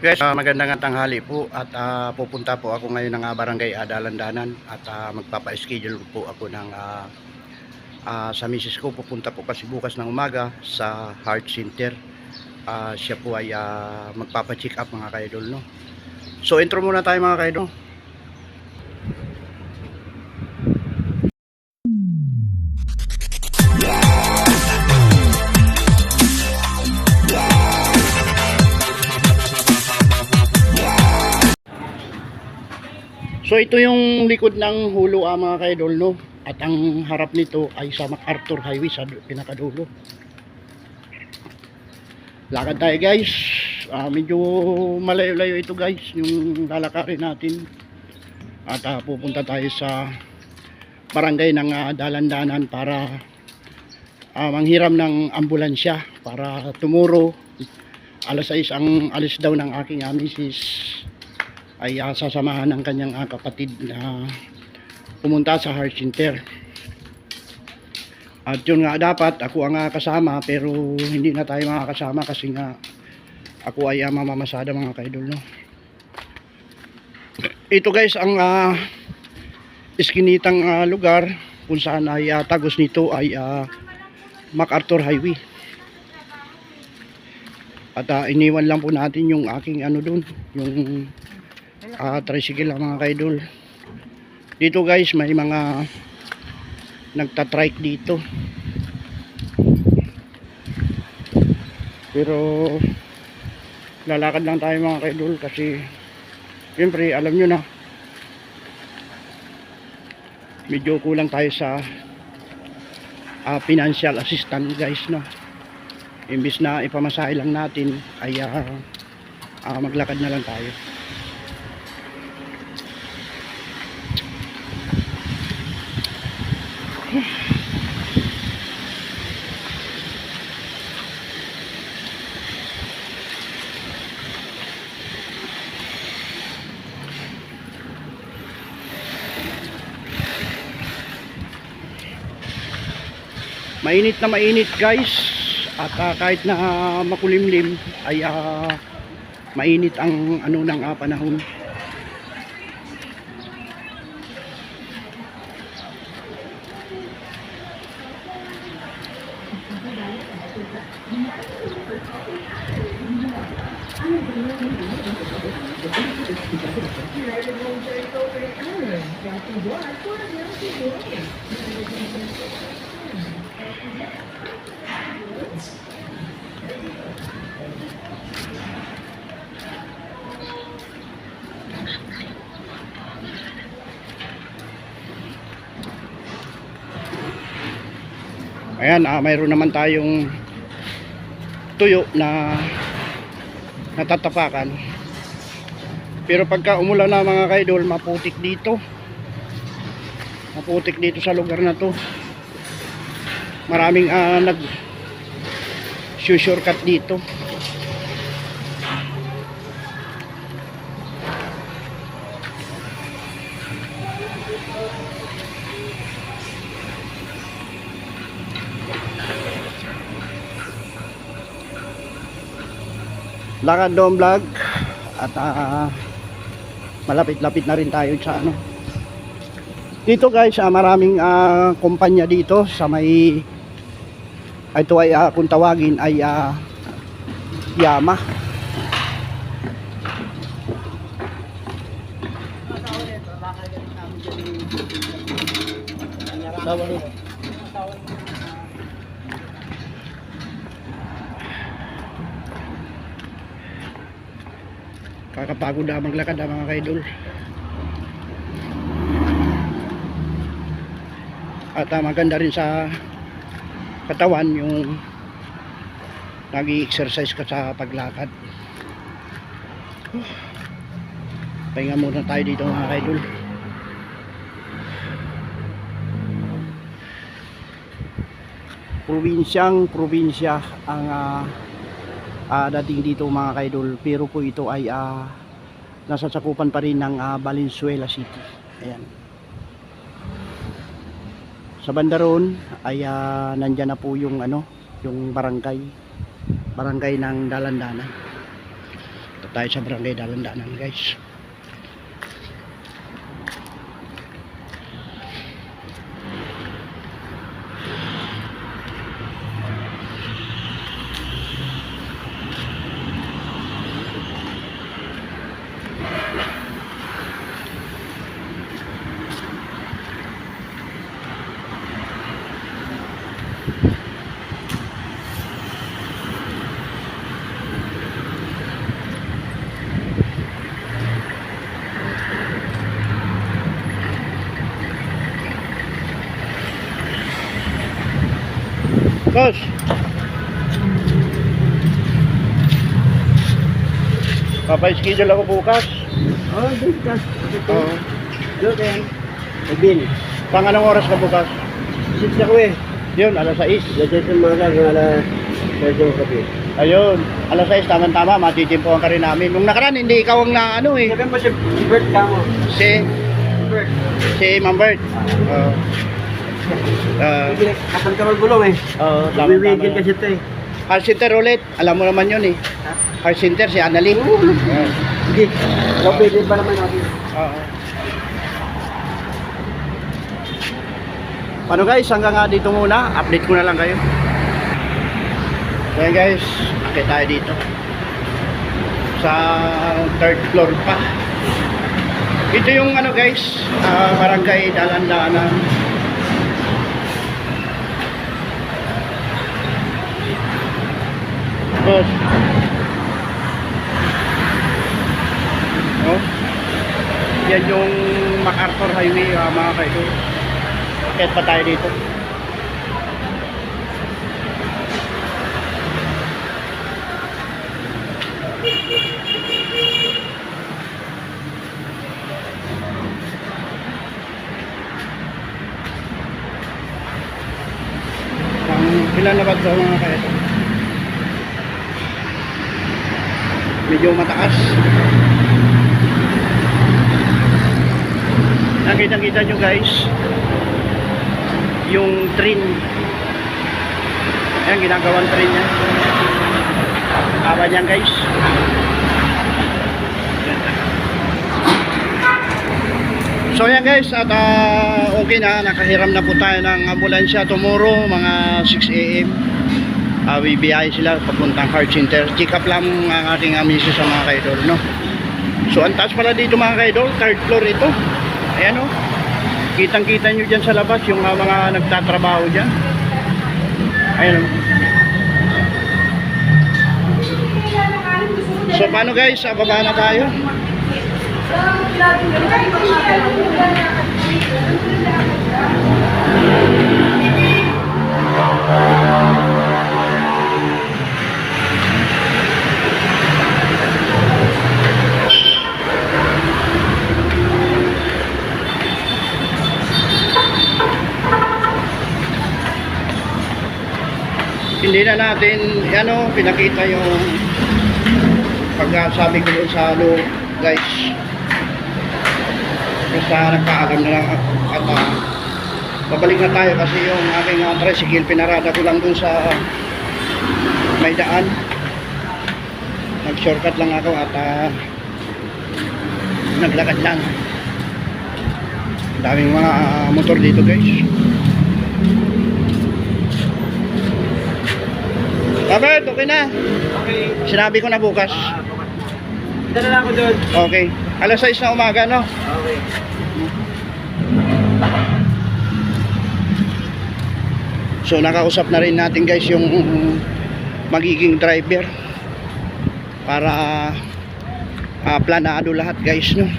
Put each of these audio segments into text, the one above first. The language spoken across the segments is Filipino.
Guys, ah, magandang tanghali po at ah, pupunta po ako ngayon ng ah, barangay Adalandanan at ah, magpapa-schedule po ako ng ah, ah, sa misis ko pupunta po kasi bukas ng umaga sa heart center. Ah, siya po ay ah, magpapa-check up mga kaidol no. So intro muna tayo mga kaidol. So ito yung likod ng hulo ah, mga kaidol no. At ang harap nito ay sa MacArthur Highway sa du- pinakadulo. Lakad tayo guys. Ah, medyo malayo-layo ito guys yung lalakarin natin. At ah, pupunta tayo sa barangay ng ah, Dalandanan para ah, manghiram ng ambulansya para tomorrow alas 6 ang alis daw ng aking ah, misis ay uh, sasamahan ng kanyang ah, kapatid na pumunta sa heart center. At yun nga dapat ako ang ah, kasama pero hindi na tayo makakasama kasi nga ako ay uh, mamamasada mga kaidol no. Ito guys ang ah, iskinitang ah, lugar kung saan ay ah, tagos nito ay ah, MacArthur Highway. At ah, iniwan lang po natin yung aking ano doon, yung ah tricycle lang mga kaidol. Dito guys may mga nagtatrike dito. Pero lalakad lang tayo mga kaidol kasi siyempre alam nyo na medyo kulang tayo sa ah, financial assistance guys no? Imbis na ipamasahe lang natin ay ah, ah, maglakad na lang tayo mainit na mainit guys. At ah, kahit na makulimlim ay ah, mainit ang ano ng ah, panahon ayan ah, mayroon naman tayong tuyo na natatapakan. Pero pagka umulan na mga kaidol maputik dito. Maputik dito sa lugar na to. Maraming ah, nag shortcut dito lakad doon vlog. At ah, malapit-lapit na rin tayo sa ano. Dito guys ah, maraming ah, kumpanya dito sa may ito ay ah, kung tawagin ay ah, Yama kakapagod na maglakad ah, mga kaidol. At ah, maganda rin sa katawan yung nag-exercise ka sa paglakad. Pahinga muna tayo dito mga kaidol. Probinsyang probinsya ang ah, ah, dating dito mga kaidol pero po ito ay ah, nasa sakupan pa rin ng ah, Valenzuela City. Ayan. Sa banda roon ay ah, nandyan na po yung ano yung barangay barangay ng Dalandanan. Ito tayo sa barangay Dalandanan guys. Papay-schedule ako bukas. Oh, bukas. Oo. Loken. Bin. Pang anong oras ka bukas? Six ako eh. Yun, alas 6. Dati sa mga kang ala Sergio Kapi. Ayun, alas 6, tama-tama, matitimpuhan ka rin namin. Nung nakaraan, hindi ikaw ang na ano eh. Sabi mo si Bert ka mo. Si, Bert. si Mambert. Oo. Ah, Kapan ka maggulong eh. Oo, tama-tama. Wiwigil kasi ito eh. Heart center ulit, alam mo naman yun eh. Heart center, si Annalyn. Oo. Sige. Pwede pa naman natin. Oo. Paano guys, hanggang nga dito muna. Update ko na lang kayo. So guys, akit tayo dito. Sa third floor pa. Ito yung ano guys, ah, barangay Dalandanan. Boss. Yan yung MacArthur Highway, ah, mga kaido. Akit pa tayo dito. Ilan na ba ito mga kaido? Medyo mataas. Nakita-kita nyo guys yung train. Ayan, ginagawang train yan. Awa niyan guys. So yan guys, at ah, okay na, nakahiram na po tayo ng ambulansya tomorrow, mga 6 a.m. Uh, bibiyahe sila papuntang heart center. Check up lang ang ating uh, misis sa mga kaidol, no? So ang taas pala dito mga kaidol, third floor ito. Ayan o. Kitang kita nyo dyan sa labas yung mga nagtatrabaho dyan. Ayan o. So paano guys, Ah, baba na tayo. Hindi na natin, ano, pinakita yung pagsabi ko doon sa ano, guys. Basta nagpaalam na lang ako at ah, babalik na tayo kasi yung aking uh, tricycle pinarada ko lang doon sa may daan. Nag-shortcut lang ako at ah, naglakad lang. Ang daming mga ah, motor dito guys. Robert, okay na. Okay. Sinabi ko na bukas. Ah, bukas. Dala lang ako doon. Okay. Alas 6 na umaga, no? Okay. So nakausap na rin natin guys yung magiging driver para uh, planado lahat guys no.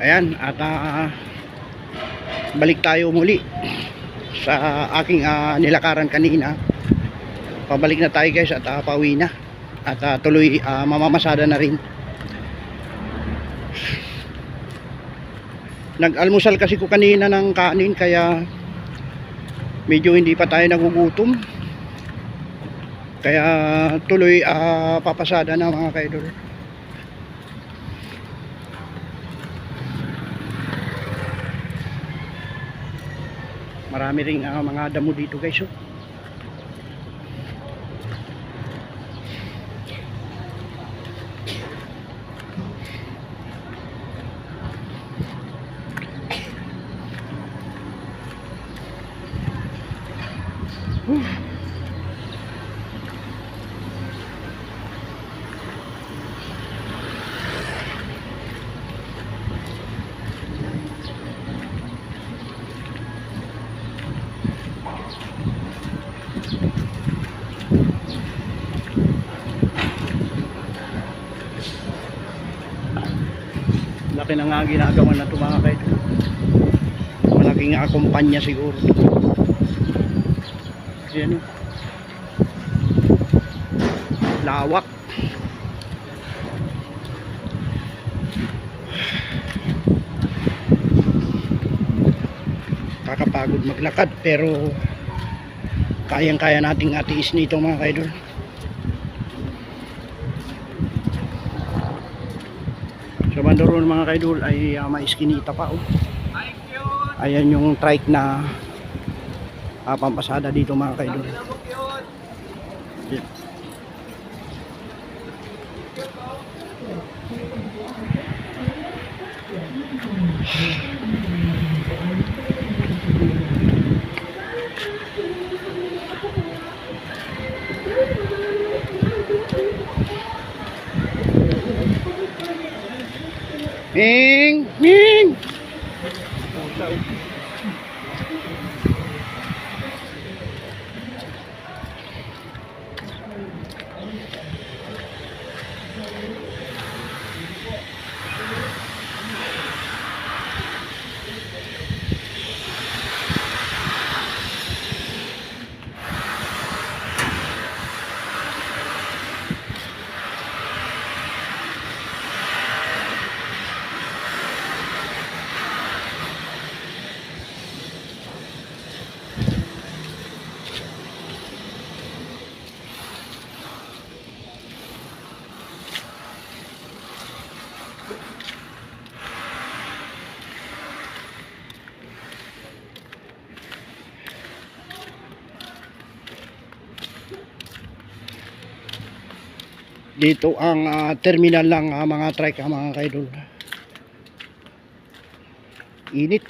Ayan at ah, balik tayo muli sa aking ah, nilakaran kanina. Pabalik na tayo guys at uh, pauwi na. At ah, tuloy ah, mamamasada na rin. Nag-almusal kasi ko kanina ng kanin kaya medyo hindi pa tayo nagugutom. Kaya tuloy ah, papasada na mga kaidol Marami ring ah, mga damo dito guys. Oh. Laki na nga ginagawa na kaidol. Malaking akumpanya siguro. Yan. Lawak. Kakapagod maglakad pero kayang-kaya nating atiis nito mga kaidol. Roon mga kaidol ay uh, may pa oh. Ayan yung trike na uh, pampasada dito mga kaidol. Ming! Ming! Dito ang ah, terminal lang ah, mga trike ah, mga kaidol. Init.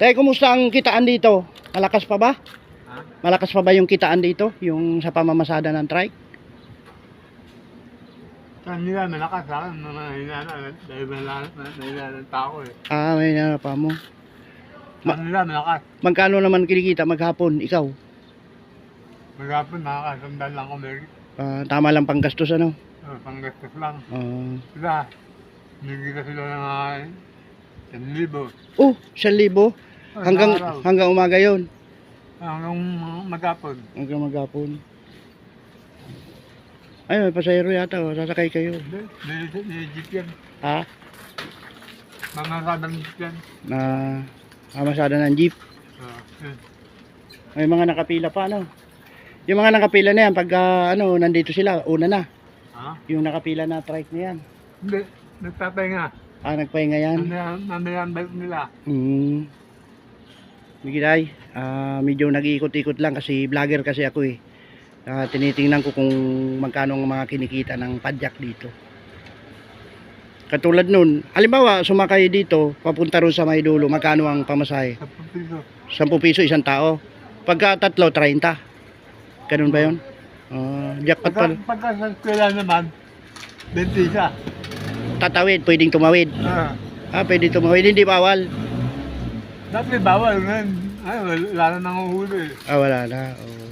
Tay, kumusta ang kitaan dito? Malakas pa ba? Ha? Malakas pa ba yung kitaan dito? Yung sa pamamasada ng trike? Saan nila malakas mga hinana, dahil ng tao eh. Ah, may pa mo. Saan nila malakas? Magkano naman kinikita maghapon? Ikaw? Maghapon, nakakasandal lang ko, Mary. Ah, tama lang panggastos ano? Uh, panggastos lang. Ah. Sila, nagkita sila ng uh, 1,000. oh, 1,000 Oh, hanggang araw. hanggang umaga 'yon. Hanggang maghapon. Hanggang maghapon. Ay, may pasahero yata. Oh. Sasakay kayo. Jeep yan. Ha? Mamasadang jeep yan. Na amasada ng jeep. Uh, yun. May mga nakapila pa, ano? Yung mga nakapila na yan, pag ah, ano, nandito sila, una na. Ha? Yung nakapila na trike na yan. Hindi, nagpapahinga. Ah, nagpahinga yan. Mamaya ang bike nila. Hmm. Bigay, ah, medyo nag-iikot-ikot lang kasi vlogger kasi ako eh. Ah, tinitingnan ko kung magkano ang mga kinikita ng padyak dito. Katulad nun, halimbawa sumakay dito, papunta ron sa may dulo, magkano ang pamasahe? Sa piso. 10 piso isang tao. Pagka tatlo, 30. Ganun ba yun? Ah, jackpot pala. pagka sa eskwela naman, 20 siya. Tatawid, pwedeng tumawid. Ah. Ah, pwede tumawid, hindi bawal. Dati bawal ngayon. Ay, wala na nang uhuli. Ah, wala na. Oh.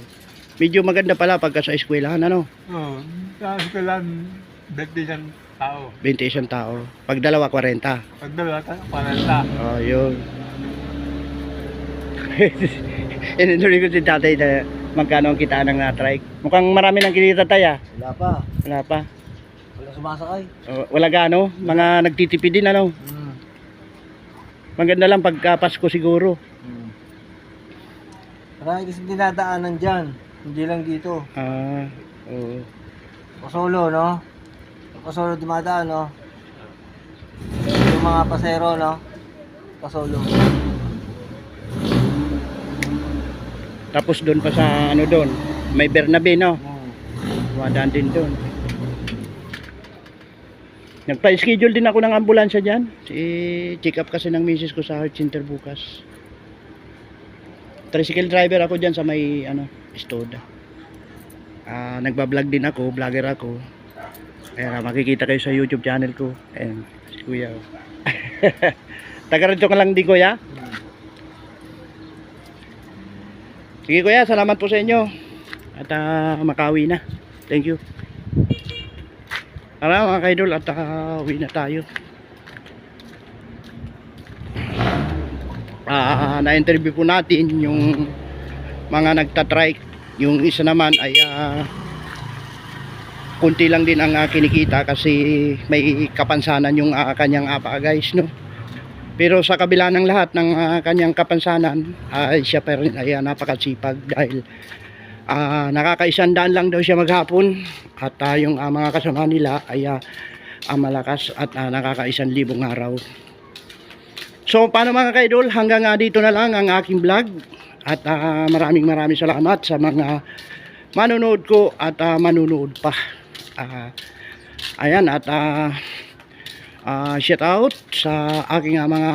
Medyo maganda pala pagka sa eskwelahan, ano? Oh, sa eskwela, 20 siyang tao. 20 isang tao. Pag dalawa, 40. Pag dalawa, 40. Oh, yun. Inunuloy ko si tatay na magkano ang kitaan ng na-trike. Mukhang marami nang kinita tayo. ah. Wala pa. Wala pa. Wala sumasakay. Oh, wala gaano. Mga nagtitipid din, ano? Mm. Maganda lang pagka Pasko siguro. Mm. Marami kasi dinadaanan dyan. Hindi lang dito. Ah, oo. Pasolo, no? Pasolo dumadaan, no? Yung mga pasero, no? Pasolo. Tapos doon pa sa ano doon, may Bernabe no. Dumadaan din doon. Nagpa-schedule din ako ng ambulansya dyan. I-check up kasi ng misis ko sa heart center bukas. Tricycle driver ako dyan sa may ano, Stoda. Ah, nagba-vlog din ako, vlogger ako. Kaya makikita kayo sa YouTube channel ko. Ayan, si Kuya. Taga rito ka lang di Kuya. Sige Kuya, salamat po sa inyo. At ah, makawi na. Thank you. Tara mga kaidol at uh, uwi na tayo. Ah, na-interview po natin yung mga nagtatrike. Yung isa naman ay ah, kunti lang din ang ah, kinikita kasi may kapansanan yung ah, kanyang apa guys no. Pero sa kabila ng lahat ng ah, kanyang kapansanan ay siya pa rin ay ah, napakasipag dahil ah, nakakaisandaan lang daw siya maghapon at yung ah, mga kasama nila ay ah, ah, malakas at ah, nakakaisang libong araw. So paano mga kaidol hanggang ah, dito na lang ang aking vlog at ah, maraming maraming salamat sa mga manonood ko at ah, manunood pa. Ah, ayan at ah, ah, shout out sa aking ah, mga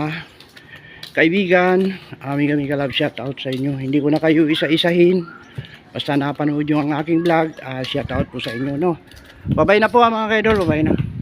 kaibigan, aming kami kalab shout out sa inyo. Hindi ko na kayo isa-isahin. Basta napanood nyo ang aking vlog, ah, shout out po sa inyo, no. Babay na po ah, mga kaidol, babay na.